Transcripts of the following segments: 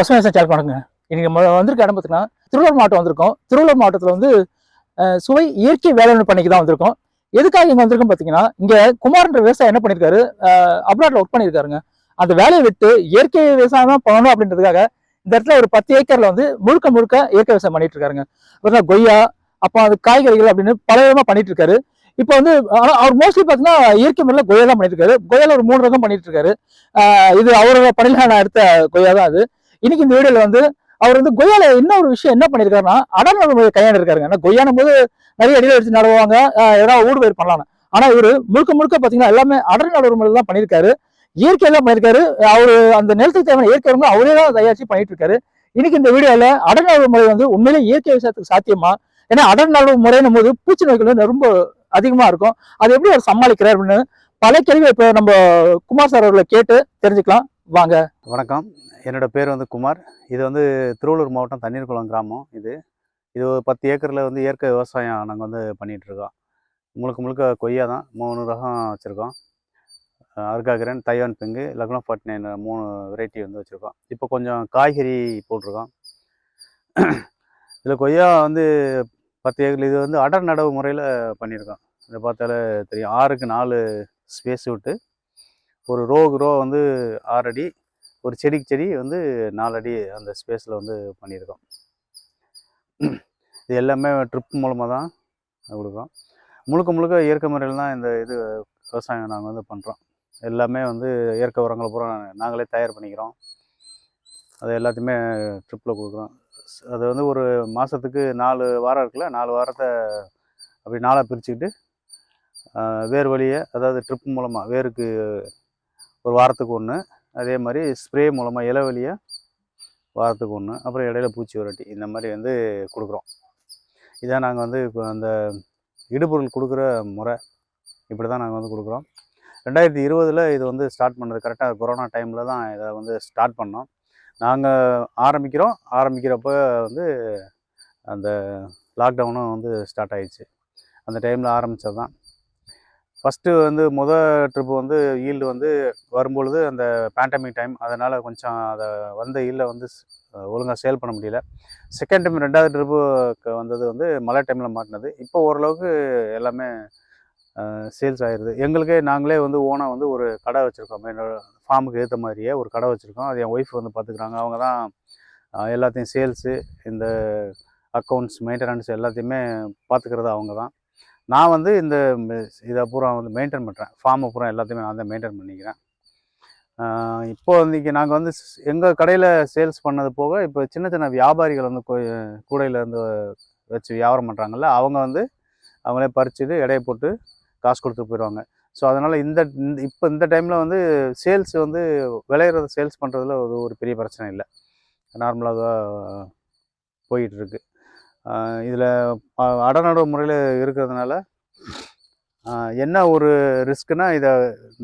பசுமை விவசாயம் சேனல் பண்ணுங்க இன்னைக்கு வந்திருக்க இடம் பார்த்தீங்கன்னா திருவள்ளூர் மாவட்டம் வந்திருக்கோம். திருவள்ளூர் மாவட்டத்தில் வந்து சுவை இயற்கை வேளாண் பண்ணைக்கு தான் வந்திருக்கோம். எதுக்காக இங்கே வந்திருக்கோம் பார்த்தீங்கன்னா இங்கே குமார்ன்ற விவசாயம் என்ன பண்ணியிருக்காரு அப்ராட்ல ஒர்க் பண்ணியிருக்காருங்க அந்த வேலையை விட்டு இயற்கை விவசாயம் தான் பண்ணணும் அப்படின்றதுக்காக இந்த இடத்துல ஒரு பத்து ஏக்கர்ல வந்து முழுக்க முழுக்க இயற்கை விவசாயம் பண்ணிட்டு இருக்காருங்க. கொய்யா அப்போ அது காய்கறிகள் அப்படின்னு பல விதமாக பண்ணிட்டு இருக்காரு. இப்போ வந்து ஆனால் அவர் மோஸ்ட்லி பார்த்தீங்கன்னா இயற்கை முறையில் கொய்யா தான் பண்ணிட்டு இருக்காரு. கொய்யால ஒரு மூணு ரகம் பண்ணிட்டு இருக்காரு. இது அவரோட பணியில் நான் எடுத்த கொய்யா தான் அது. இன்னைக்கு இந்த வீடியோல வந்து அவர் வந்து கொய்யால என்ன ஒரு விஷயம் என்ன பண்ணிருக்காருன்னா அடல் முறையை கையாண்டு இருக்காருங்க ஏன்னா கொய்யானும் போது நிறைய அடியில் எடுத்து நடுவாங்க ஏதாவது ஊடு பயிர் பண்ணலாம் ஆனா இவர் முழுக்க முழுக்க பாத்தீங்கன்னா எல்லாமே அடர் நடுவு முறையில் தான் பண்ணியிருக்காரு. இயற்கையில தான் பண்ணியிருக்காரு. அவரு அந்த நிலத்துக்கு தேவையான இயற்கை உரங்களை அவரே தான் தயாரிச்சு பண்ணிட்டு இருக்காரு இன்னைக்கு இந்த வீடியோல அடல் நடுவு முறை வந்து உண்மையிலே இயற்கை விவசாயத்துக்கு சாத்தியமா? ஏன்னா அடர் நடுவு முறைன்னும் போது பூச்சி நோய்கள் வந்து ரொம்ப அதிகமா இருக்கும். அதை எப்படி அவர் சமாளிக்கிறார் அப்படின்னு பல கேள்வி இப்ப நம்ம குமார் சார் அவர்களை கேட்டு தெரிஞ்சுக்கலாம். வாங்க. வணக்கம். என்னோட பேர் வந்து குமார். இது வந்து திருவள்ளூர் மாவட்டம் தண்ணீர்குளம் கிராமம் இது. இது ஒரு பத்து ஏக்கரில் வந்து இயற்கை விவசாயம் நாங்கள் வந்து பண்ணிகிட்டு இருக்கோம் முழுக்க முழுக்க கொய்யா தான். மூணு ரகம் வச்சுருக்கோம். அர்காகிரன் Taiwan pink Lucknow forty nine மூணு வெரைட்டி வந்து வச்சுருக்கோம். இப்போ கொஞ்சம் காய்கறி போட்டிருக்கோம். இதில் கொய்யா வந்து பத்து ஏக்கர் இது வந்து அடர் நடவு முறையில் பண்ணியிருக்கோம். இதை பார்த்தாலே தெரியும். ஆறுக்கு நாலு ஸ்பேஸ் விட்டு ஒரு ரோ ரோ வந்து ஆறடி ஒரு செடிக்கு செடி வந்து நாலடி அந்த ஸ்பேஸில் வந்து பண்ணியிருக்கோம். இது எல்லாமே ட்ரிப் மூலமாக தான் கொடுக்குறோம். முழுக்க முழுக்க இயற்கை முறையில் தான் இந்த இது விவசாயம் நாங்கள் வந்து பண்ணுறோம் எல்லாமே வந்து இயற்கை உரங்களை பூரா நாங்களே தயார் பண்ணிக்கிறோம். அது எல்லாத்தையுமே ட்ரிப்பில் கொடுக்குறோம். அது வந்து ஒரு மாதத்துக்கு நாலு வாரம் இருக்குல்ல நாலு வாரத்தை அப்படி நாளாக பிரிச்சுக்கிட்டு வேர் வழியை அதாவது ட்ரிப் மூலமாக வேருக்கு ஒரு வாரத்துக்கு ஒன்று அதே மாதிரி ஸ்ப்ரே மூலமாக இலை வாரத்துக்கு ஒன்று அப்புறம் இடையில பூச்சி விரட்டி இந்த மாதிரி வந்து கொடுக்குறோம். இதான் நாங்கள் வந்து இப்போ அந்த இடுபொருள் கொடுக்குற முறை இப்படி தான் நாங்கள் வந்து கொடுக்குறோம். ரெண்டாயிரத்தி இருபதில் இது வந்து ஸ்டார்ட் பண்ணது கரெக்டாக கொரோனா டைமில் தான் இதை வந்து ஸ்டார்ட் பண்ணோம். நாங்கள் ஆரம்பிக்கிறோம். ஆரம்பிக்கிறப்ப வந்து அந்த லாக்டவுனும் வந்து ஸ்டார்ட் ஆயிடுச்சு. அந்த டைமில் ஆரம்பித்தது தான் ஃபஸ்ட்டு வந்து முத ட்ரிப்பு வந்து ஈல்டு வந்து வரும்பொழுது அந்த பேண்டமிக் டைம் அதனால் கொஞ்சம் அதை வந்த ஈல்டை வந்து ஒழுங்காக சேல் பண்ண முடியல. செகண்ட் டைம் ரெண்டாவது ட்ரிப்பு வந்தது வந்து மழை டைமில் மாட்டினது. இப்போ ஓரளவுக்கு எல்லாமே சேல்ஸ் ஆயிடுது எங்களுக்கே நாங்களே வந்து ஓனாக வந்து ஒரு கடை வச்சுருக்கோம். என்னோட ஃபார்முக்கு ஏற்ற மாதிரியே ஒரு கடை வச்சுருக்கோம். அது என் ஒய்ஃப் வந்து பார்த்துக்குறாங்க அவங்க தான் எல்லாத்தையும் சேல்ஸு இந்த அக்கௌண்ட்ஸ் மெயின்டெனன்ஸ் எல்லாத்தையுமே பார்த்துக்கிறது அவங்க தான். நான் வந்து இந்த இதை பூரா வந்து மெயின்டைன் பண்ணுறேன் ஃபார்மை பூரா எல்லாத்தையுமே நான் தான் மெயின்டைன் பண்ணிக்கிறேன். இப்போ இன்றைக்கி நாங்கள் வந்து எங்கள் கடையில் சேல்ஸ் பண்ணது போக இப்போ சின்ன சின்ன வியாபாரிகள் வந்து கூடையில் இருந்து வச்சு வியாபாரம் பண்ணுறாங்கல்ல அவங்க வந்து அவங்களே பறிச்சுட்டு எடையை போட்டு காசு கொடுத்துட்டு போயிடுவாங்க. ஸோ அதனால் இந்த இப்போ இந்த டைமில் வந்து சேல்ஸ் வந்து விளையிறத சேல்ஸ் பண்ணுறதுல ஒரு ஒரு பெரிய பிரச்சனை இல்லை. நார்மலாக தான் போயிட்டுருக்கு இதில் அடநடவு முறையில் இருக்கிறதுனால என்ன ஒரு ரிஸ்க்குனா இதை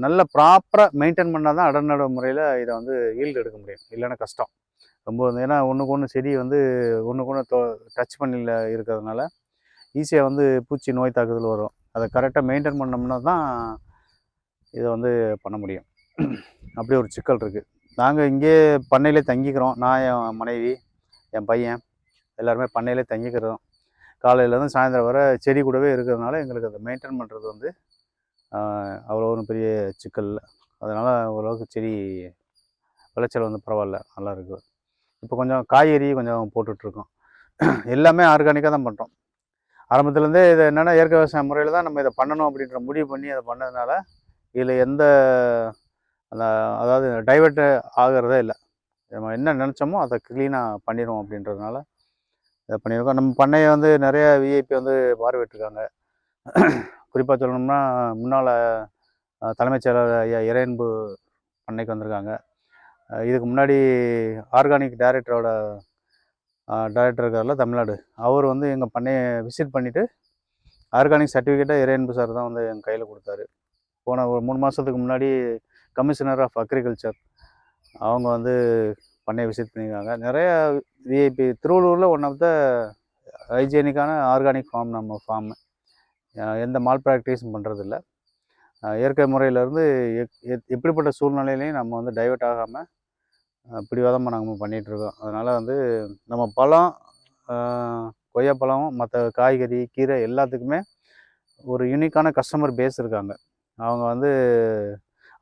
நல்ல ப்ராப்பராக மெயின்டைன் பண்ணால் தான் அடநடவு முறையில் இதை வந்து ஈல்டு எடுக்க முடியும். இல்லைன்னா கஷ்டம். ரொம்ப வந்து ஏன்னா ஒன்றுக்கு ஒன்று செடி வந்து ஒன்றுக்கு ஒன்று டச் பண்ணியில் இருக்கிறதுனால ஈஸியாக வந்து பூச்சி நோய் தாக்குதல் வரும். அதை கரெக்டாக மெயின்டைன் பண்ணோம்னா தான் இதை வந்து பண்ண முடியும். அப்படி ஒரு சிக்கல் இருக்குது நாங்கள் இங்கே பண்ணையிலே தங்கிக்கிறோம். நான் என் மனைவி என் பையன். எல்லாருமே பண்ணையிலே தங்கிக்கிறோம். காலையிலேருந்து சாயந்தரம் வர செடி கூடவே இருக்கிறதுனால எங்களுக்கு அதை மெயின்டைன் பண்ணுறது வந்து அவ்வளோ ஒன்றும் பெரிய சிக்கல் இல்லை. அதனால் ஓரளவுக்கு செடி விளைச்சல் வந்து பரவாயில்ல நல்லா இருக்குது இப்போ கொஞ்சம் காய்கறி கொஞ்சம் போட்டுட்ருக்கோம். எல்லாமே ஆர்கானிக்காக தான் பண்ணுறோம் ஆரம்பத்துலேருந்தே இது என்னென்னா இயற்கை விவசாய முறையில் தான் நம்ம இதை பண்ணணும் அப்படின்ற முடிவு பண்ணி அதை பண்ணதுனால இதில் எந்த அந்த அதாவது டைவெர்ட் ஆகிறதே இல்லை. நம்ம என்ன நினச்சோமோ அதை க்ளீனாக பண்ணிடுவோம் அப்படின்றதுனால இதை பண்ணியிருக்கோம். நம்ம பண்ணையை வந்து நிறைய விஐபி வந்து பார்வையிட்டிருக்காங்க. குறிப்பாக சொல்லணும்னா முன்னால் தலைமைச் செயலர் ஐயா இறையன்பு பண்ணைக்கு வந்திருக்காங்க. இதுக்கு முன்னாடி ஆர்கானிக் டைரக்டரோட டைரக்டர் இருக்கார்ல தமிழ்நாடு. அவர் வந்து எங்கள் பண்ணையை விசிட் பண்ணிவிட்டு ஆர்கானிக் சர்டிஃபிகேட்டை இறையன்பு சார் தான் வந்து எங்கள் கையில் கொடுத்தாரு. போன ஒரு மூணு மாதத்துக்கு முன்னாடி கமிஷனர் ஆஃப் அக்ரிகல்ச்சர் அவங்க வந்து பண்ணையை விசிட் பண்ணியிருக்காங்க. நிறையா விஐபி திருவள்ளூரில் ஒன் ஆஃப் த ஹைஜீனிக்கான ஆர்கானிக் ஃபார்ம் நம்ம ஃபார்ம் எந்த மால் ப்ராக்டிஸும் பண்ணுறதில்ல இயற்கை முறையிலேருந்து எப்படிப்பட்ட சூழ்நிலையிலையும் நம்ம வந்து டைவெர்ட் ஆகாமல் பிடிவாதமாக நாங்கள் பண்ணிகிட்ருக்கோம் அதனால் வந்து நம்ம பழம் ஆஹ் கொய்யாப்பழம் மற்ற காய்கறி கீரை எல்லாத்துக்குமே ஒரு யூனிக்கான கஸ்டமர் பேஸ் இருக்காங்க. அவங்க வந்து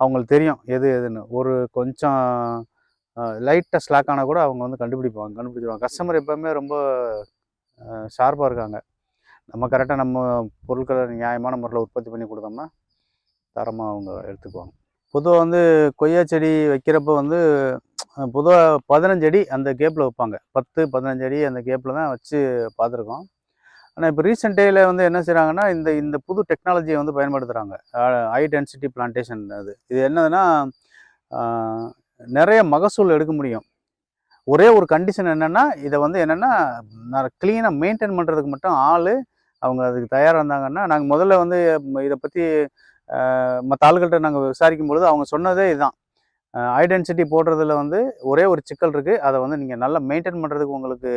அவங்களுக்கு தெரியும் எது எதுன்னு. ஒரு கொஞ்சம் லைட்டாக ஸ்லாக் ஆனால் கூட அவங்க வந்து கண்டுபிடிப்பாங்க. கண்டுபிடிச்சிருவாங்க. கஸ்டமர் எப்போவுமே ரொம்ப ஷார்ப்பாக இருக்காங்க. நம்ம கரெக்டாக நம்ம பொருட்களை நியாயமான முறையில் உற்பத்தி பண்ணி கொடுத்தோம்னா தரமாக அவங்க எடுத்துக்குவாங்க. பொதுவாக வந்து கொய்யா செடி வைக்கிறப்ப வந்து பொதுவாக பதினஞ்சு அடி அந்த கேப்பில் வைப்பாங்க. பத்து பதினஞ்சு அடி அந்த கேப்பில் தான் வச்சு பார்த்துருக்கோம். ஆனால் இப்போ ரீசெண்ட் டேயில் வந்து என்ன செய்கிறாங்கன்னா இந்த இந்த புது டெக்னாலஜியை வந்து பயன்படுத்துகிறாங்க ஹை டென்சிட்டி பிளான்டேஷன் அது. இது என்னதுன்னா நிறைய மகசூல் எடுக்க முடியும். ஒரே ஒரு கண்டிஷன் என்னென்னா இதை வந்து என்னென்னா நான் க்ளீனாக மெயின்டைன் பண்ணுறதுக்கு மட்டும் ஆள் அவங்க அதுக்கு தயாராக இருந்தாங்கன்னா நாங்கள் முதல்ல வந்து இதை பற்றி மற்ற ஆளுகள்கிட்ட நாங்கள் விசாரிக்கும் பொழுது அவங்க சொன்னதே இதுதான். ஐடென்டிட்டி போடுறதுல வந்து ஒரே ஒரு சிக்கல் இருக்குது அதை வந்து நீங்கள் நல்லா மெயின்டைன் பண்ணுறதுக்கு உங்களுக்கு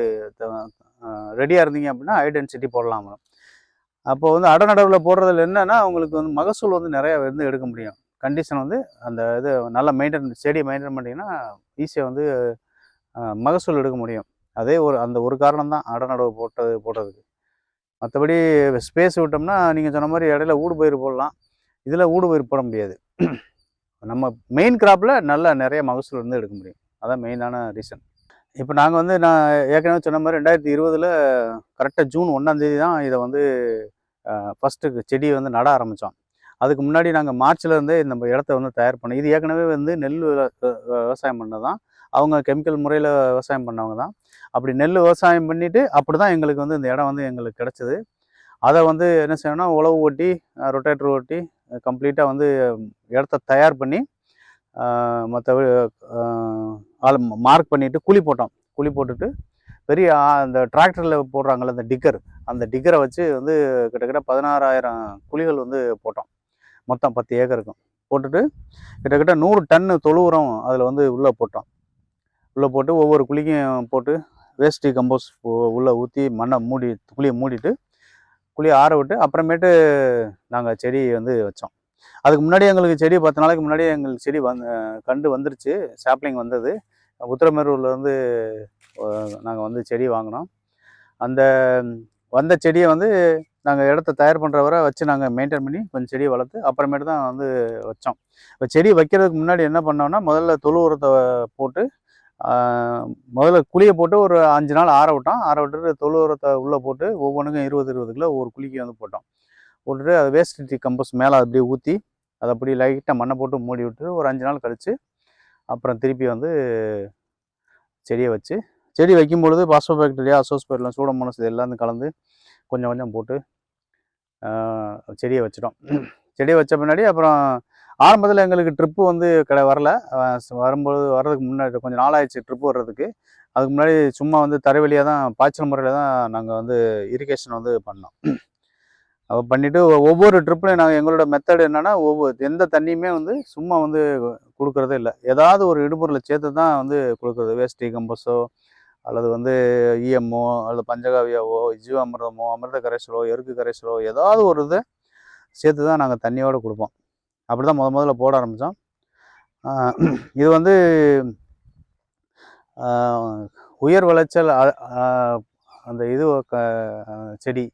ரெடியாக இருந்தீங்க அப்படின்னா ஐடென்டிட்டி போடலாம். அப்போ வந்து அடநடவில் போடுறதுல என்னென்னா அவங்களுக்கு வந்து மகசூல் வந்து நிறையா வந்து எடுக்க முடியும். கண்டிஷன் வந்து அந்த இது நல்லா மெயின்டைன் செடியை மெயின்டைன் பண்ணிங்கன்னா ஈஸியாக வந்து மகசூல் எடுக்க முடியும். அதே ஒரு அந்த ஒரு காரணம் தான் அடநடவு போட்டது போடுறதுக்கு மற்றபடி ஸ்பேஸ் விட்டோம்னா நீங்கள் சொன்ன மாதிரி இடையில ஊடு பயிர் போடலாம். இதில் ஊடு பயிர் போட முடியாது. நம்ம மெயின் கிராப்பில் நல்ல நிறைய மகசூல் இருந்து எடுக்க முடியும். அதான் மெயினான ரீசன் இப்போ நாங்கள் வந்து நான் ஏற்கனவே சொன்ன மாதிரி ரெண்டாயிரத்தி இருபதில் கரெக்டாக ஜூன் ஒன்றாந்தேதி தான் இதை வந்து ஃபஸ்ட்டு செடியை வந்து நட ஆரம்பித்தோம் அதுக்கு முன்னாடி நாங்கள் மார்ச்லேருந்தே நம்ம இடத்த வந்து தயார் பண்ணோம். இது ஏற்கனவே வந்து நெல் விவசாயம் பண்ணதான் அவங்க கெமிக்கல் முறையில் விவசாயம் பண்ணவங்க தான் அப்படி நெல் விவசாயம் பண்ணிவிட்டு அப்படி தான் எங்களுக்கு வந்து இந்த இடம் வந்து எங்களுக்கு கிடச்சிது. அதை வந்து என்ன செய்யணும்னா உழவு ஓட்டி ரொட்டேட்டர் ஓட்டி கம்ப்ளீட்டாக வந்து இடத்த தயார் பண்ணி மற்ற ஆள் மார்க் பண்ணிவிட்டு குழி போட்டோம். குழி போட்டுட்டு பெரிய அந்த டிராக்டரில் போடுறாங்கல்ல அந்த டிக்கர் அந்த டிக்கரை வச்சு வந்து கிட்டத்தட்ட பதினாறாயிரம் குழிகள் வந்து போட்டோம். மொத்தம் பத்து ஏக்கருக்கும் போட்டுட்டு கிட்டத்தட்ட நூறு டன்னு தொழு உரம் அதில் வந்து உள்ளே போட்டோம். உள்ளே போட்டு ஒவ்வொரு குழிக்கும் போட்டு வேஸ்ட்டு கம்போஸ் உள்ளே ஊற்றி மண்ணை மூடி குழியை மூடிட்டு குழியை ஆற விட்டு அப்புறமேட்டு நாங்கள் செடி வந்து வச்சோம். அதுக்கு முன்னாடி எங்களுக்கு செடி பத்து நாளைக்கு முன்னாடி எங்களுக்கு செடி வந்து கண்டு வந்துருச்சு. சாப்ளிங் வந்தது. உத்திரமேரூரில் வந்து நாங்கள் வந்து செடி வாங்கினோம். அந்த வந்த செடியை வந்து நாங்கள் இடத்த தயார் பண்ணுற வரை வச்சு நாங்கள் மெயின்டைன் பண்ணி கொஞ்சம் செடியை வளர்த்து அப்புறமேட்டு தான் வந்து வச்சோம். இப்போ செடி வைக்கிறதுக்கு முன்னாடி என்ன பண்ணோம்னா முதல்ல தொழு உரத்தை போட்டு முதல்ல குழியை போட்டு ஒரு அஞ்சு நாள் ஆற விட்டோம். ஆற விட்டுட்டு தொழு உரத்தை உள்ளே போட்டு ஒவ்வொன்றுக்கும் இருபது இருபது கிலோ ஒவ்வொரு குழிக்கு வந்து போட்டோம். போட்டுட்டு அதை வேஸ்ட் கம்போஸ் மேலே அப்படியே ஊற்றி அதை அப்படியே லைட்டாக மண்ணை போட்டு மூடி விட்டு ஒரு அஞ்சு நாள் கழித்து அப்புறம் திருப்பி வந்து செடியை வச்சு செடி வைக்கும் பொழுது பாஸ்போபாக்டீரியா அசோஸ்பைர்லாம் சூடமோனஸ் இது எல்லாத்தையும் கலந்து கொஞ்சம் கொஞ்சம் போட்டு செடியை வச்சிட்டோம். செடியை வச்ச பின்னாடி அப்புறம் ஆரம்பத்தில் எங்களுக்கு ட்ரிப்பு வந்து கடை வரல. வரும்போது வர்றதுக்கு முன்னாடி கொஞ்சம் நாளாயிடுச்சு ட்ரிப்பு வர்றதுக்கு. அதுக்கு முன்னாடி சும்மா வந்து தரைவழியாக தான் பாய்ச்சல் முறையில் தான் நாங்கள் வந்து இரிகேஷன் வந்து பண்ணோம். அப்போ பண்ணிவிட்டு ஒவ்வொரு ட்ரிப்லையும் நாங்கள் எங்களோட மெத்தட் என்னென்னா ஒவ்வொரு எந்த தண்ணியுமே வந்து சும்மா வந்து கொடுக்குறதே இல்லை. ஏதாவது ஒரு இடுபொருளை சேர்த்து தான் வந்து கொடுக்குறது. வேஸ்ட்டி கம்பஸோ அல்லது வந்து இஎம்ஓ அல்லது பஞ்சகாவியாவோ ஜீவாமிர்தமோ அமிர்த கரைசலோ எருக்கு கரைசலோ ஏதாவது ஒரு இதை சேர்த்து தான் நாங்கள் தண்ணியோடு கொடுப்போம். அப்படி தான் முத முதல்ல போட ஆரம்பித்தோம் இது வந்து உயர் விளைச்சல் அந்த இது க- செடி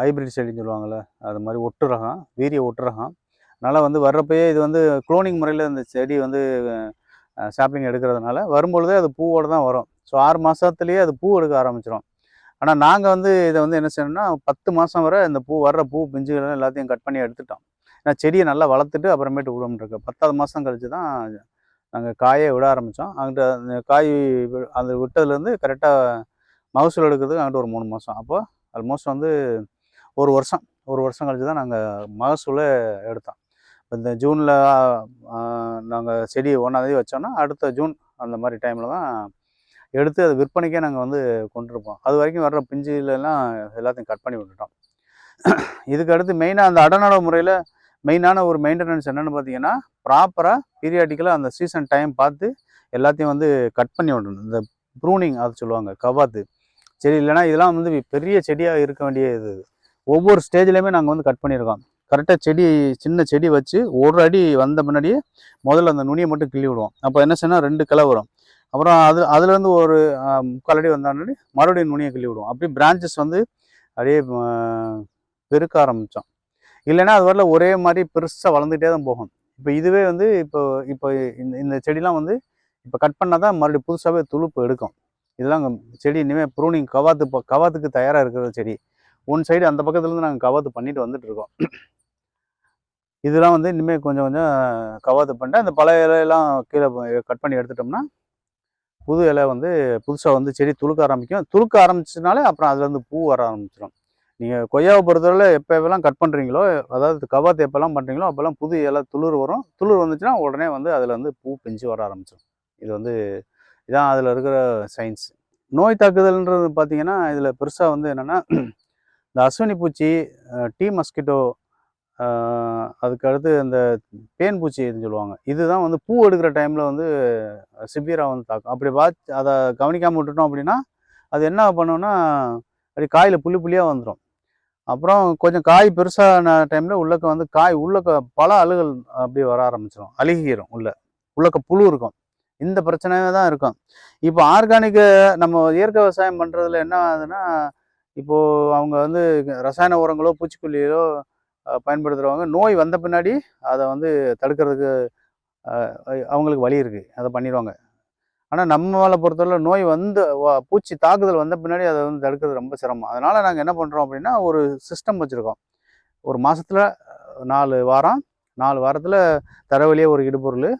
ஹைபிரிட் செடின்னு சொல்லுவாங்கள்ல அது மாதிரி ஒட்டு ரகம் வீரிய ஒட்டு ரகம். அதனால் வந்து வர்றப்பயே இது வந்து குளோனிங் முறையில் இந்த செடி வந்து சாப்ளிங் எடுக்கிறதுனால வரும்பொழுதே அது பூவோடு தான் வரும். ஸோ ஆறு மாதத்துலேயே அது பூ எடுக்க ஆரம்பிச்சிடும் ஆனால் நாங்கள் வந்து இதை வந்து என்ன செய்யணும்னா பத்து மாதம் வரை இந்த பூ வர்ற பூ பிஞ்சுகள் எல்லாத்தையும் கட் பண்ணி எடுத்துட்டோம். ஏன்னா செடியை நல்லா வளர்த்துட்டு அப்புறமேட்டு விடணுன்றிருக்கு பத்தாவது மாதம் கழிச்சு தான் நாங்கள் காயை விட ஆரம்பித்தோம் அங்கிட்ட அந்த காய் வி- அது விட்டதுலேருந்து கரெக்டாக மகசூல் எடுக்கிறதுக்கு அங்கிட்ட ஒரு மூணு மாதம் அப்போ ஆல்மோஸ்ட் வந்து ஒரு வருஷம். ஒரு வருஷம் கழிச்சு தான் நாங்கள் மகசூலை எடுத்தோம். இந்த ஜூனில் நாங்கள் செடி ஒன்றாந்தேதி வச்சோன்னா அடுத்த ஜூன் அந்த மாதிரி டைமில் தான் எடுத்து அது விற்பனைக்கே நாங்கள் வந்து கொண்டிருப்போம். அது வரைக்கும் வர்ற பிஞ்சிலெல்லாம் எல்லாத்தையும் கட் பண்ணி விட்டுட்டோம். இதுக்கு அடுத்து மெயினாக அந்த அடநடவு முறையில் மெயினான ஒரு மெயின்டெனன்ஸ் என்னென்னு பார்த்தீங்கன்னா ப்ராப்பராக பீரியாடிக்கலாக அந்த சீசன் டைம் பார்த்து எல்லாத்தையும் வந்து கட் பண்ணி விடணும். இந்த ப்ரூனிங் அது சொல்லுவாங்க கவாத்து செடி இல்லைன்னா இதெல்லாம் வந்து பெரிய செடியாக இருக்க வேண்டிய இது. ஒவ்வொரு ஸ்டேஜ்லேயுமே நாங்கள் வந்து கட் பண்ணியிருக்கோம். கரெக்டாக செடி சின்ன செடி வச்சு ஒரு அடி வந்த முன்னாடியே முதல்ல அந்த நுனியை மட்டும் கிள்ளி விடுவோம். அப்போ என்ன செய்யணும் ரெண்டு கிளை வரும். அப்புறம் அது அதுலேருந்து ஒரு முக்கால் அடி வந்தாண்டி மறுபடியும் நுனியை கிள்ளி விடுவோம் அப்படியே பிரான்ச்சஸ் வந்து அப்படியே பெருக்க ஆரம்பித்தோம் இல்லைன்னா அது வரல ஒரே மாதிரி பெருசாக வளர்ந்துட்டே தான் போகும். இப்போ இதுவே வந்து இப்போ இப்போ இந்த இந்த செடிலாம் வந்து இப்போ கட் பண்ணால் தான் மறுபடியும் புதுசாகவே துளுப்பு எடுக்கும். இதெல்லாம் செடி இனிமேல் ப்ரூனிங் கவாத்து ப- கவாத்துக்கு தயாராக இருக்கிற செடி. ஒன் சைடு அந்த பக்கத்துலேருந்து நாங்கள் கவாத்து பண்ணிட்டு வந்துட்டு இருக்கோம். இதெல்லாம் வந்து இனிமேல் கொஞ்சம் கொஞ்சம் கவாத்து பண்ணிட்டு அந்த பழைய இலையெல்லாம் கீழே கட் பண்ணி எடுத்துட்டோம்னா புது இலை வந்து புதுசாக வந்து செடி துளுக்க ஆரம்பிக்கும். துளுக்க ஆரம்பிச்சதுனாலே அப்புறம் அதுலேருந்து பூ வர ஆரம்பிச்சிடும் நீங்கள் கொய்யாவை பொறுத்தவரை எப்போ எப்பெல்லாம் கட் பண்ணுறீங்களோ அதாவது கவாத்து எப்போல்லாம் பண்ணுறீங்களோ அப்போல்லாம் புது இலை துளிர் வரும். துளிர் வந்துச்சுன்னா உடனே வந்து அதில் வந்து பூ பிஞ்சு வர ஆரம்பிச்சிடும் இது வந்து இதான் அதில் இருக்கிற சயின்ஸ் நோய் தாக்குதல்ன்றது பார்த்தீங்கன்னா இதில் பெருசாக வந்து என்னென்னா இந்த அஸ்வினி பூச்சி டீ மஸ்கிட்டோ அதுக்கடுத்து அந்த பேன் இதுன்னு சொல்லுவாங்க. இதுதான் வந்து பூ எடுக்கிற டைமில் வந்து சிவியராக வந்து தாக்கும். அப்படி பார்த்து அதை கவனிக்காமல் விட்டுட்டோம் அப்படின்னா அது என்ன பண்ணோன்னா அப்படி காயில் புள்ளி புள்ளியாக வந்துடும் அப்புறம் கொஞ்சம் காய் பெருசான டைமில் உள்ளக்க வந்து காய் உள்ளக்க பல அழுகல் அப்படியே வர ஆரம்பிச்சிடும் அழுகிரும் உள்ள. உள்ளக்க புழு இருக்கும். இந்த பிரச்சனையே தான் இருக்கும். இப்போ ஆர்கானிக்கு நம்ம இயற்கை விவசாயம் பண்ணுறதுல என்ன ஆகுதுன்னா இப்போது அவங்க வந்து ரசாயன உரங்களோ பூச்சிக்கொல்லியோ பயன்படுத்துகிறவங்க நோய் வந்த பின்னாடி அதை வந்து தடுக்கிறதுக்கு அவங்களுக்கு வழி இருக்குது அதை பண்ணிடுவாங்க. ஆனால் நம்மளை பொறுத்தவரை நோய் வந்து பூச்சி தாக்குதல் வந்த பின்னாடி அதை வந்து தடுக்கிறது ரொம்ப சிரமம். அதனால் நாங்கள் என்ன பண்ணுறோம் அப்படின்னா ஒரு சிஸ்டம் வச்சுருக்கோம். ஒரு மாதத்தில் நாலு வாரம் நாலு வாரத்தில் தரவழியே ஒரு இடுபொருள்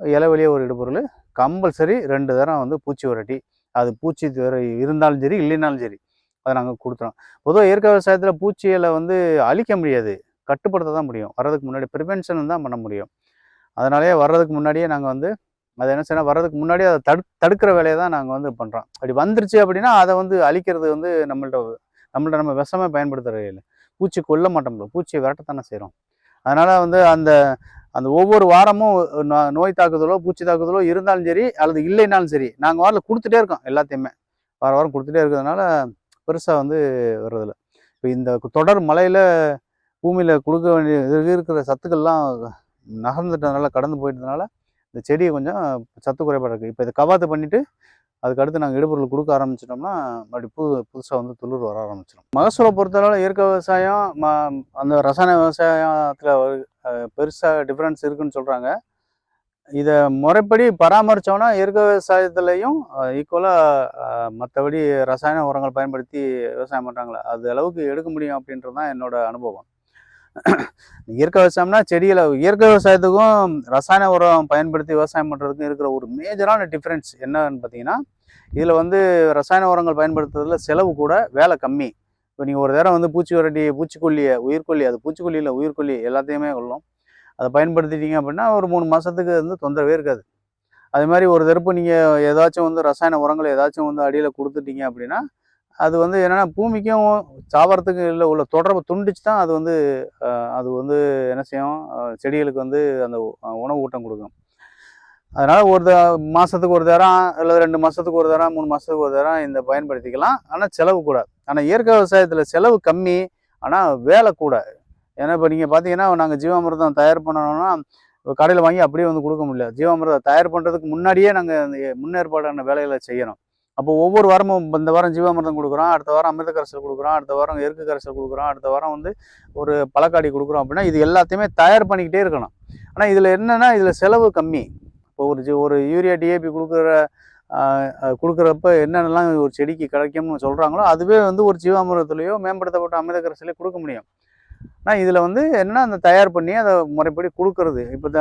இலவழியே ஒரு இடுபொருள் கம்பல்சரி ரெண்டு தரம் வந்து பூச்சி விரட்டி. அது பூச்சி இருந்தாலும் சரி இல்லைனாலும் சரி அதை நாங்கள் கொடுத்துறோம். பொதுவாக இயற்கை விவசாயத்தில் பூச்சிகளை வந்து அழிக்க முடியாது. கட்டுப்படுத்த தான் முடியும். வர்றதுக்கு முன்னாடி ப்ரிவென்ஷன் தான் பண்ண முடியும். அதனாலேயே வர்றதுக்கு முன்னாடியே நாங்கள் வந்து அதை என்ன செய்யணும் வர்றதுக்கு முன்னாடியே அதை தடு தடுக்கிற வேலையை தான் நாங்கள் வந்து பண்ணுறோம் அப்படி வந்துருச்சு அப்படின்னா அதை வந்து அழிக்கிறது வந்து நம்மள்ட்ட நம்மள்ட்ட நம்ம விஷமே பயன்படுத்துகிற இல்லை. பூச்சி கொல்ல மாட்டோம்ல பூச்சியை விரட்டத்தானே செய்கிறோம் அதனால் வந்து அந்த அந்த ஒவ்வொரு வாரமும் நோய் தாக்குதலோ பூச்சி தாக்குதலோ இருந்தாலும் சரி அல்லது இல்லைனாலும் சரி நாங்கள் வாரில் கொடுத்துட்டே இருக்கோம் எல்லாத்தையுமே. வார வாரம் கொடுத்துட்டே இருக்கிறதுனால பெருசாக வந்து வர்றதில்ல. இப்போ இந்த தொடர் மழையில் பூமியில் கொடுக்க வேண்டிய இருக்கிற சத்துக்கள்லாம் நகர்ந்துட்டதுனால கடந்து போயிட்டதுனால இந்த செடியை கொஞ்சம் சத்து குறைபாடு இருக்குது இப்போ இதை கவாத்து பண்ணிவிட்டு அதுக்கு அடுத்து நாங்கள் இடுபொருள் கொடுக்க ஆரம்பிச்சிட்டோம்னா மறுபடியும் புது புதுசாக வந்து துளிர் வர ஆரம்பிச்சிடும் மகசூலை பொறுத்தளவு இயற்கை விவசாயம் ம அந்த ரசாயன விவசாயத்தில் பெருசாக டிஃப்ரென்ஸ் இருக்குன்னு சொல்கிறாங்க இதை முறைப்படி பராமரித்தோம்னா இயற்கை விவசாயத்துலேயும் ஈக்குவலாக மற்றபடி ரசாயன உரங்கள் பயன்படுத்தி விவசாயம் பண்ணுறாங்களே அது அளவுக்கு எடுக்க முடியும் அப்படின்றது தான் என்னோட அனுபவம். இயற்கை விவசாயம்னா செடிகளை இயற்கை விவசாயத்துக்கும் ரசாயன உரம் பயன்படுத்தி விவசாயம் பண்ணுறதுக்கும் இருக்கிற ஒரு மேஜரான டிஃப்ரென்ஸ் என்னன்னு பார்த்தீங்கன்னா இதில் வந்து ரசாயன உரங்கள் பயன்படுத்துறதுல செலவு கூட வேலை கம்மி. இப்போ நீங்கள் ஒரு தடவை வந்து பூச்சி வரட்டி பூச்சிக்கொல்லியை உயிர்கொல்லி அது பூச்சிக்கொல்லியில் உயிர்கொல்லி எல்லாத்தையுமே கொள்ளும் அதை பயன்படுத்திட்டீங்க அப்படின்னா ஒரு மூணு மாதத்துக்கு வந்து தொந்தரவே இருக்காது. அதே மாதிரி ஒரு தரப்பு நீங்கள் ஏதாச்சும் வந்து ரசாயன உரங்களை ஏதாச்சும் வந்து அடியில் கொடுத்துட்டீங்க அப்படின்னா அது வந்து என்னென்னா பூமிக்கும் சாவரத்துக்கும் இல்லை உள்ள தொடர்பு துண்டிச்சு தான் அது வந்து அது வந்து என்ன செய்யும்? செடிகளுக்கு வந்து அந்த உணவு ஊட்டம் கொடுக்கும். அதனால் ஒரு த மாதத்துக்கு ஒரு தரம் இல்லை ரெண்டு மாதத்துக்கு ஒரு தரம் மூணு மாதத்துக்கு ஒரு தரம் இந்த பயன்படுத்திக்கலாம். ஆனால் செலவு கூட. ஆனால் இயற்கை விவசாயத்தில் செலவு கம்மி ஆனால் வேலை கூட. ஏன்னா இப்போ நீங்கள் பார்த்தீங்கன்னா நாங்கள் ஜீவாமிர்தம் தயார் பண்ணணும்னா கடையில் வாங்கி அப்படியே வந்து கொடுக்க முடியல. ஜீவாமிர்தம் தயார் பண்ணுறதுக்கு முன்னாடியே நாங்கள் முன்னேற்பாடான வேலைகளை செய்யணும். அப்போ ஒவ்வொரு வாரமும் இந்த வாரம் ஜீவாமிர்தம் கொடுக்குறோம் அடுத்த வாரம் அமிர்த கரைசல் கொடுக்குறோம் அடுத்த வாரம் எருக்கு கரைசல் கொடுக்குறோம் அடுத்த வாரம் வந்து ஒரு பழக்காடி கொடுக்குறோம் அப்படின்னா இது எல்லாத்தையுமே தயார் பண்ணிக்கிட்டே இருக்கணும். ஆனால் இதில் என்னென்னா இதில் செலவு கம்மி. இப்போ ஒரு ஜி- ஒரு யூரியா டிஏபி கொடுக்குற கொடுக்குறப்ப என்னென்னலாம் ஒரு செடிக்கு கிடைக்கும்னு சொல்கிறாங்களோ அதுவே வந்து ஒரு ஜீவாமிரத்துலேயோ மேம்படுத்தப்பட்ட அமிர்த கரைசலையோ கொடுக்க முடியும். ஆனால் இதில் வந்து என்ன அந்த தயார் பண்ணி அதை முறைப்படி கொடுக்கறது. இப்போ த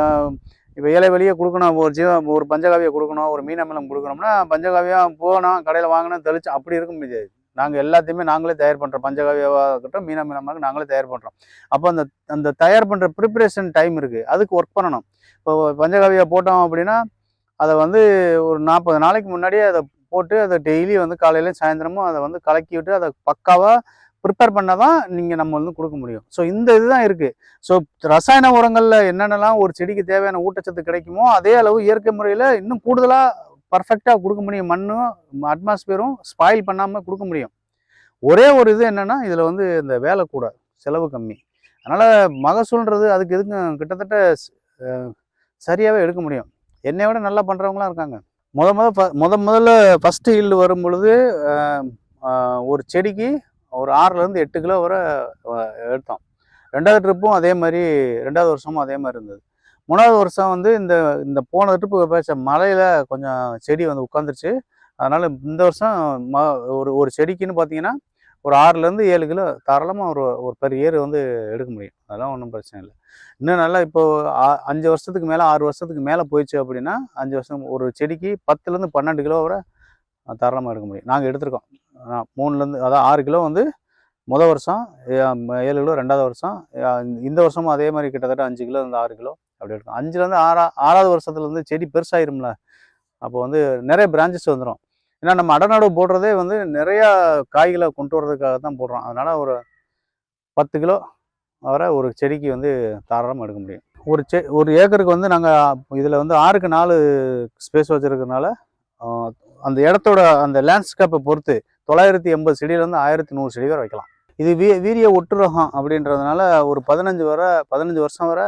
இப்போ ஏழை வெளியே கொடுக்கணும் ஒரு ஜீவ ஒரு பஞ்சகாவியை கொடுக்கணும் ஒரு மீன் அமிலம் கொடுக்கணும்னா பஞ்சகாவியம் போனோம் கடையில் வாங்கினோம் தெளிச்சு அப்படி இருக்க முடியாது. நாங்கள் எல்லாத்தையுமே நாங்களே தயார் பண்ணுறோம் பஞ்சகாவியாவாக இருக்கட்டும் மீன் அமிலமாக நாங்களே தயார் பண்ணுறோம் அப்போ அந்த அந்த தயார் பண்ணுற ப்ரிப்பரேஷன் டைம் இருக்குது அதுக்கு ஒர்க் பண்ணணும். இப்போ பஞ்சகாவியா போட்டோம் அப்படின்னா அதை வந்து ஒரு நாற்பது நாளைக்கு முன்னாடியே அதை போட்டு அதை டெய்லி வந்து காலையிலையும் சாயந்தரமும் அதை வந்து கலக்கி விட்டு அதை பக்காவாக ப்ரிப்பேர் பண்ணால் தான் நீங்கள் நம்ம வந்து கொடுக்க முடியும். ஸோ இந்த இதுதான் இருக்குது ஸோ ரசாயன உரங்களில் என்னென்னலாம் ஒரு செடிக்கு தேவையான ஊட்டச்சத்து கிடைக்குமோ அதே அளவு இயற்கை முறையில் இன்னும் கூடுதலாக பர்ஃபெக்டாக கொடுக்க முடியும். மண்ணும் அட்மாஸ்பியரும் ஸ்பாயில் பண்ணாமல் கொடுக்க முடியும். ஒரே ஒரு இது என்னென்னா இதில் வந்து இந்த வேலை கூட செலவு கம்மி. அதனால் மகசூல்ன்றது அதுக்கு எதுக்கும் கிட்டத்தட்ட சரியாகவே எடுக்க முடியும். என்னை விட நல்லா பண்ணுறவங்களாம் இருக்காங்க. முத முத முத முதல்ல ஃபஸ்ட்டு ஈல்டு வரும் பொழுது ஒரு செடிக்கு ஒரு ஆறுலேருந்து எட்டு கிலோ வரை எடுத்தோம். ரெண்டாவது ட்ரிப்பும் அதே மாதிரி ரெண்டாவது வருஷமும் அதே மாதிரி இருந்தது. மூணாவது வருஷம் வந்து இந்த இந்த போன ட்ரிப்பு பேச மலையில் கொஞ்சம் செடி வந்து உட்காந்துருச்சு அதனால் இந்த வருஷம் ம ஒரு ஒரு செடிக்குன்னு பார்த்தீங்கன்னா ஒரு ஆறுலேருந்து ஏழு கிலோ தாராளமாக ஒரு ஒரு பெரிய ஏர் வந்து எடுக்க முடியும். அதெல்லாம் ஒன்றும் பிரச்சனை இல்லை. இன்னும் நல்லா இப்போ அஞ்சு வருஷத்துக்கு மேலே ஆறு வருஷத்துக்கு மேலே போயிடுச்சு அப்படின்னா அஞ்சு வருஷம் ஒரு செடிக்கு பத்துலேருந்து பன்னெண்டு கிலோ வரை தாராளமாக எடுக்க முடியும். நாங்கள் எடுத்திருக்கோம். மூணுலேருந்து அதான் ஆறு கிலோ வந்து முத வருஷம் ஏழு கிலோ ரெண்டாவது வருஷம் இந்த- வருஷமும் அதே மாதிரி கிட்டத்தட்ட அஞ்சு கிலோ இருந்து ஆறு கிலோ அப்படி எடுக்கும் அஞ்சுலேருந்து ஆறா ஆறாவது வருஷத்துலேருந்து செடி பெருசாயிரும்ல அப்போ வந்து நிறைய பிரான்ச்சஸ் வந்துடும் ஏன்னா நம்ம அடநாடு போடுறதே வந்து நிறையா காய்களை கொண்டு வர்றதுக்காக தான் போடுறோம். அதனால் ஒரு பத்து கிலோ வர ஒரு செடிக்கு வந்து தாராளமாக எடுக்க முடியும். ஒரு செ ஒரு ஏக்கருக்கு வந்து நாங்கள் இதில் வந்து ஆறுக்கு நாலு ஸ்பேஸ் வச்சுருக்கறனால அந்த இடத்தோட அந்த லேண்ட்ஸ்கேப்பை பொறுத்து தொள்ளாயிரத்தி எண்பது செடியிலேருந்து ஆயிரத்தி நூறு செடி வரை வைக்கலாம். இது வீ வீரிய ஒட்டுரகம் அப்படின்றதுனால ஒரு பதினஞ்சு வரை பதினஞ்சு வருஷம் வர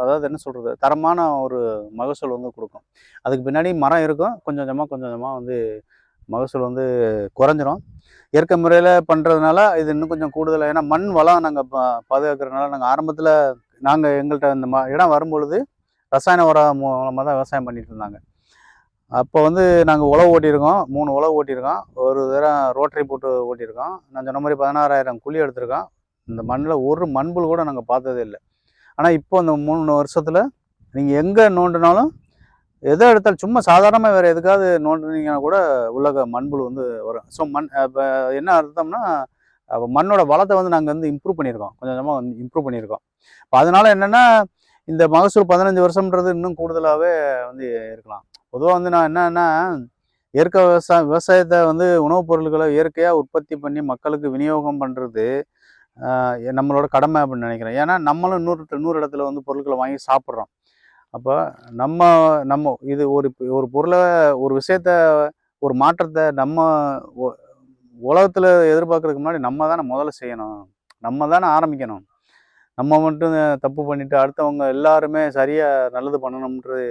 அதாவது என்ன சொல்கிறது தரமான ஒரு மகசூல் வந்து கொடுக்கும். அதுக்கு பின்னாடி மரம் இருக்கும். கொஞ்சம் கொஞ்சமாக கொஞ்சம் கொஞ்சமாக வந்து மகசூல் வந்து குறைஞ்சிரும். இயற்கை முறையில் பண்ணுறதுனால இது இன்னும் கொஞ்சம் கூடுதலாக ஏன்னா மண் வளம் நாங்கள் பாதுகாக்கிறதுனால நாங்கள் ஆரம்பத்தில் நாங்கள் எங்கள்கிட்ட இந்த ம இடம் வரும்பொழுது ரசாயன உரம் மூலமாக தான் விவசாயம் பண்ணிட்டு இருந்தாங்க. அப்போ வந்து நாங்கள் உழவு ஓட்டியிருக்கோம். மூணு உழவு ஓட்டியிருக்கோம். ஒரு தரம் ரோட்டரி போட்டு ஓட்டியிருக்கோம். நான் சொன்ன மாதிரி பதினாறாயிரம் குழி எடுத்திருக்கோம். இந்த மண்ணில் ஒரு மண்புழு கூட நாங்கள் பார்த்ததே இல்லை. ஆனால் இப்போ இந்த மூணு வருஷத்தில் நீங்கள் எங்கே நோண்டினாலும் எதை எடுத்தாலும் சும்மா சாதாரணமாக வேறு எதுக்காவது நோண்டுனீங்கன்னா கூட உள்ள மண்புழு வந்து வரும். ஸோ மண் இப்போ என்ன அர்த்தம்னா மண்ணோட வளத்தை வந்து நாங்கள் வந்து இம்ப்ரூவ் பண்ணியிருக்கோம். கொஞ்சம் கொஞ்சமாக வந்து இம்ப்ரூவ் பண்ணியிருக்கோம். இப்போ அதனால என்னென்னா இந்த மகசூல் பதினஞ்சு வருஷம்ன்றது இன்னும் கூடுதலாகவே வந்து இருக்கலாம். பொதுவாக வந்து நான் என்னன்னா இயற்கை விவசாய விவசாயத்தை வந்து உணவுப் பொருட்களை இயற்கையாக உற்பத்தி பண்ணி மக்களுக்கு விநியோகம் பண்ணுறது நம்மளோட கடமை அப்படின்னு நினைக்கிறேன். ஏன்னா நம்மளும் இன்னொரு நூறு இடத்துல வந்து பொருட்களை வாங்கி சாப்பிட்றோம். அப்போ நம்ம நம்ம இது ஒரு ஒரு பொருளை ஒரு விஷயத்த ஒரு மாற்றத்தை நம்ம உலகத்தில் எதிர்பார்க்கறதுக்கு முன்னாடி நம்ம தானே முதல்ல செய்யணும். நம்ம தானே ஆரம்பிக்கணும். நம்ம மட்டும் தப்பு பண்ணிவிட்டு அடுத்தவங்க எல்லாருமே சரியாக நல்லது பண்ணணும்ன்றது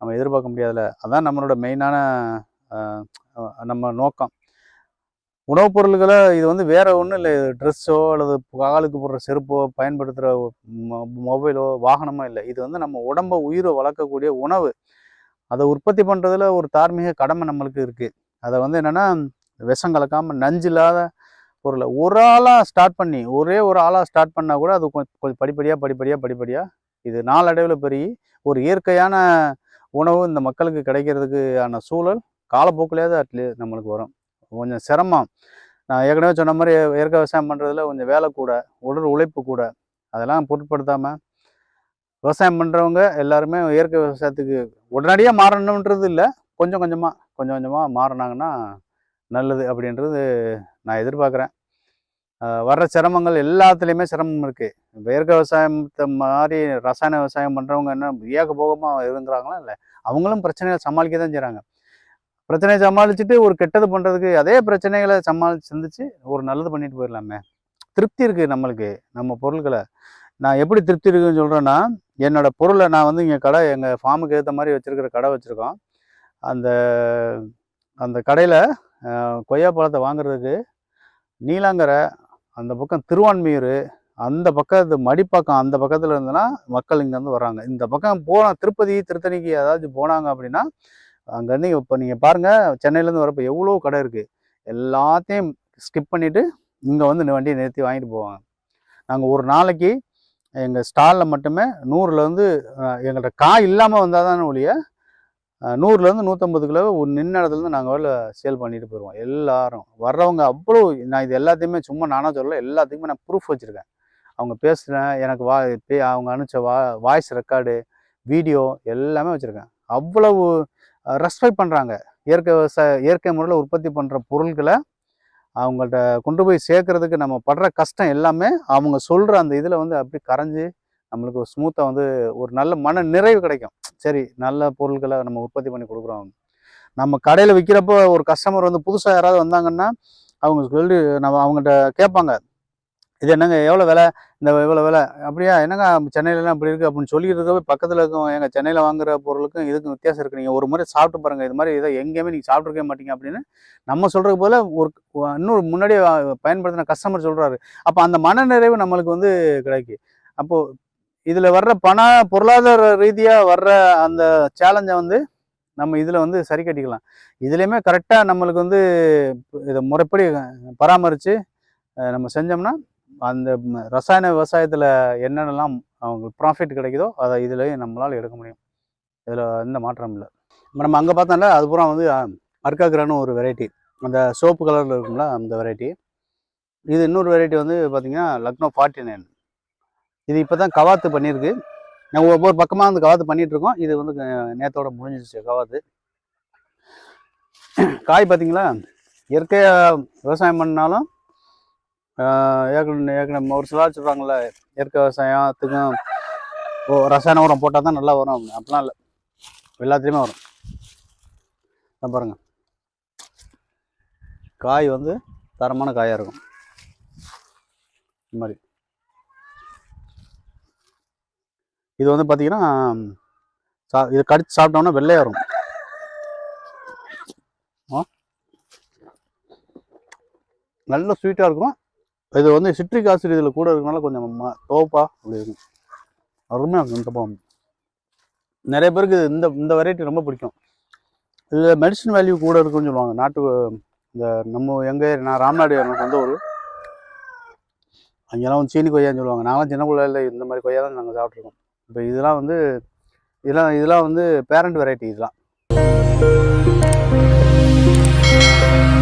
நம்ம எதிர்பார்க்க முடியாதுல்ல அதான் நம்மளோட மெயினான நம்ம நோக்கம். உணவுப் பொருள்களை இது வந்து வேற ஒன்றும் இல்லை. ட்ரெஸ்ஸோ அல்லது காலுக்கு போடுற செருப்போ பயன்படுத்துகிற மொபைலோ வாகனமோ இல்லை. இது வந்து நம்ம உடம்பை உயிரை வளர்க்கக்கூடிய உணவு. அதை உற்பத்தி பண்ணுறதுல ஒரு தார்மீக கடமை நம்மளுக்கு இருக்குது அதை வந்து என்னென்னா விஷம் கலக்காமல் நஞ்சு இல்லாத பொருளை ஒரு ஆளாக ஸ்டார்ட் பண்ணி ஒரே ஒரு ஆளாக ஸ்டார்ட் பண்ணால் கூட அது கொஞ்சம் கொஞ்சம் படிப்படியாக படிப்படியாக படிப்படியாக இது நாளடைவில் பெருகி ஒரு இயற்கையான உணவு இந்த மக்களுக்கு கிடைக்கிறதுக்கான சூழல் காலப்போக்கிலேயே அட்லீஸ்ட் நம்மளுக்கு வரும். கொஞ்சம் சிரமம். நான் ஏற்கனவே சொன்ன மாதிரி இயற்கை விவசாயம் பண்ணுறதுல கொஞ்சம் வேலை கூட உடல் உழைப்பு கூட அதெல்லாம் பொருட்படுத்தாமல் விவசாயம் பண்ணுறவங்க எல்லாருமே இயற்கை விவசாயத்துக்கு உடனடியாக மாறணுன்றது இல்லை. கொஞ்சம் கொஞ்சமாக கொஞ்சம் கொஞ்சமாக மாறினாங்கன்னா நல்லது அப்படின்றது நான் எதிர்பார்க்குறேன். வர்ற சிரமங்கள் எல்லாத்துலேயுமே சிரமம் இருக்குது இப்போ இயற்கை விவசாயத்தை மாதிரி ரசாயன விவசாயம் பண்ணுறவங்க என்ன ஏக போகமாக இருந்துறாங்களா? இல்லை அவங்களும் பிரச்சனைகளை சமாளிக்க தான் செய்கிறாங்க பிரச்சனையை சமாளிச்சுட்டு ஒரு கெட்டது பண்ணுறதுக்கு அதே பிரச்சனைகளை சமாளி சந்திச்சு ஒரு நல்லது பண்ணிட்டு போயிடலாமே. திருப்தி இருக்குது நம்மளுக்கு நம்ம பொருட்களை நான் எப்படி திருப்தி இருக்குன்னு சொல்கிறேன்னா என்னோடய பொருளை நான் வந்து இங்கே கடை எங்கள் ஃபார்முக்கு ஏற்ற மாதிரி வச்சுருக்கிற கடை வச்சுருக்கோம். அந்த அந்த கடையில் கொய்யா பழத்தை வாங்குறதுக்கு நீலாங்கரை அந்த பக்கம் திருவான்மையூர் அந்த பக்கம் இது மடிப்பாக்கம் அந்த பக்கத்தில் இருந்ததுன்னா மக்கள் இங்கேருந்து வர்றாங்க. இந்த பக்கம் போனால் திருப்பதி திருத்தணிக்கு ஏதாச்சும் போனாங்க அப்படின்னா அங்கேருந்து இப்போ நீங்கள் பாருங்கள் சென்னையிலேருந்து வரப்போ எவ்வளோ கடை இருக்குது எல்லாத்தையும் ஸ்கிப் பண்ணிவிட்டு இங்கே வந்து இந்த வண்டியை நிறுத்தி வாங்கிட்டு போவாங்க. நாங்கள் ஒரு நாளைக்கு எங்கள் ஸ்டாலில் மட்டுமே நூறுலேருந்து எங்கள்கிட்ட காய் இல்லாமல் வந்தால் தானே ஒழிய நூறுலேருந்து நூற்றம்பது கிலோ ஒரு நின்ன இடத்துலேருந்து நாங்கள் வரல சேல் பண்ணிட்டு போயிடுவோம் எல்லாரும். வர்றவங்க அவ்வளோ நான் இது எல்லாத்தையுமே சும்மா நானாக சொல்லல எல்லாத்துக்குமே நான் ப்ரூஃப் வச்சுருக்கேன். அவங்க பேசுகிறேன் எனக்கு வா அவங்க அனுப்பிச்ச வா வாய்ஸ் ரெக்கார்டு வீடியோ எல்லாமே வச்சுருக்கேன். அவ்வளவு ரெஸ்பெக்ட் பண்ணுறாங்க இயற்கை விவசாய இயற்கை முறையில் உற்பத்தி பண்ணுற பொருட்களை அவங்கள்ட்ட கொண்டு போய் சேர்க்கறதுக்கு நம்ம படுற கஷ்டம் எல்லாமே அவங்க சொல்கிற அந்த இதில் வந்து அப்படி கரைஞ்சி நம்மளுக்கு ஸ்மூத்தாக வந்து ஒரு நல்ல மன நிறைவு கிடைக்கும். சரி நல்ல பொருட்களை நம்ம உற்பத்தி பண்ணி கொடுக்குறோம். நம்ம கடையில் விற்கிறப்போ ஒரு கஸ்டமர் வந்து புதுசாக யாராவது வந்தாங்கன்னா அவங்க சொல்லி நம்ம அவங்கள்ட்ட கேட்பாங்க. இது என்னங்க எவ்வளோ விலை? இந்த இவ்வளோ விலை. அப்படியா என்னங்க சென்னையிலலாம் அப்படி இருக்குது அப்படின்னு சொல்லிட்டு இருக்கவே பக்கத்தில் இருக்கும் எங்கள் சென்னையில் வாங்குற பொருளுக்கும் இதுக்கும் வித்தியாசம் இருக்குது நீங்கள் ஒரு முறை சாப்பிட்டு பாருங்கள் இது மாதிரி இதை எங்கேயுமே நீங்கள் சாப்பிட்ருக்க மாட்டீங்க அப்படின்னு நம்ம சொல்கிறது போல் ஒரு இன்னொரு முன்னாடியே பயன்படுத்தின கஸ்டமர் சொல்கிறாரு அப்போ அந்த மனநிறைவு நம்மளுக்கு வந்து கிடைக்கும் அப்போது இதில் வர்ற பண பொருளாதார ரீதியாக வர்ற அந்த சேலஞ்சை வந்து நம்ம இதில் வந்து சரி கட்டிக்கலாம். இதுலேயுமே கரெக்டாக நம்மளுக்கு வந்து இதை முறைப்படி பராமரித்து நம்ம செஞ்சோம்னா அந்த ரசாயன விவசாயத்தில் என்னென்னலாம் அவங்களுக்கு ப்ராஃபிட் கிடைக்குதோ அதை இதுலேயும் நம்மளால் எடுக்க முடியும். இதில் எந்த மாற்றம் இல்லை. இப்போ நம்ம அங்கே பார்த்தோம்ல அது பூரா வந்து அர்க்காகிரான்னு ஒரு வெரைட்டி அந்த சோப்பு கலரில் இருக்கும்ல அந்த வெரைட்டி இது இன்னொரு வெரைட்டி வந்து பார்த்திங்கன்னா லக்னோ ஃபார்ட்டி நைன் இது இப்போ தான் கவாத்து பண்ணியிருக்கு. நாங்கள் ஒவ்வொரு பக்கமாக வந்து கவாத்து பண்ணிகிட்ருக்கோம் இது வந்து அஹ், நேத்தோட முடிஞ்சிச்சு கவாத்து. காய் பார்த்தீங்களா இயற்கையாக விவசாயம் பண்ணாலும் ஏற்கனவே ஏற்கனவே ஒரு சிலர் சொல்கிறாங்கள இயற்கை விவசாயத்துக்கும் ஓ ரசாயன உரம் போட்டால் தான் நல்லா வரும். அப்படிலாம் இல்லை. எல்லாத்துலேயுமே வரும். இதான் பாருங்க. காய் வந்து தரமான காயாக இருக்கும். இந்த மாதிரி. இது வந்து பார்த்தீங்கன்னா சா இது கடிச்சு சாப்பிட்டோம்னா வெள்ளையா வரும். நல்ல ஸ்வீட்டாக இருக்கும். இது வந்து சிட்ரிக் ஆசிட் இதில் கூட இருக்கனால கொஞ்சம் ம- துவப்பா அப்படி இருக்கும். அருமையாக இருக்கும் இந்த பழம் நிறைய பேருக்கு இது இந்த இந்த வெரைட்டி ரொம்ப பிடிக்கும். இதில் மெடிசன் வேல்யூ கூட இருக்குன்னு சொல்லுவாங்க. நாட்டு இந்த நம்ம எங்கள் நான் ராம்நாடு எனக்கு வந்து ஒரு அங்கெல்லாம் சீனி கொய்யான்னு சொல்லுவாங்க. நாங்களாம் சின்ன பிள்ளைல இந்த மாதிரி கொய்யா தான் நாங்கள் சாப்பிட்ருக்கோம் இப்போ இதெல்லாம் வந்து இதெல்லாம் இதெல்லாம் வந்து பேரண்ட் வெரைட்டி இதெல்லாம்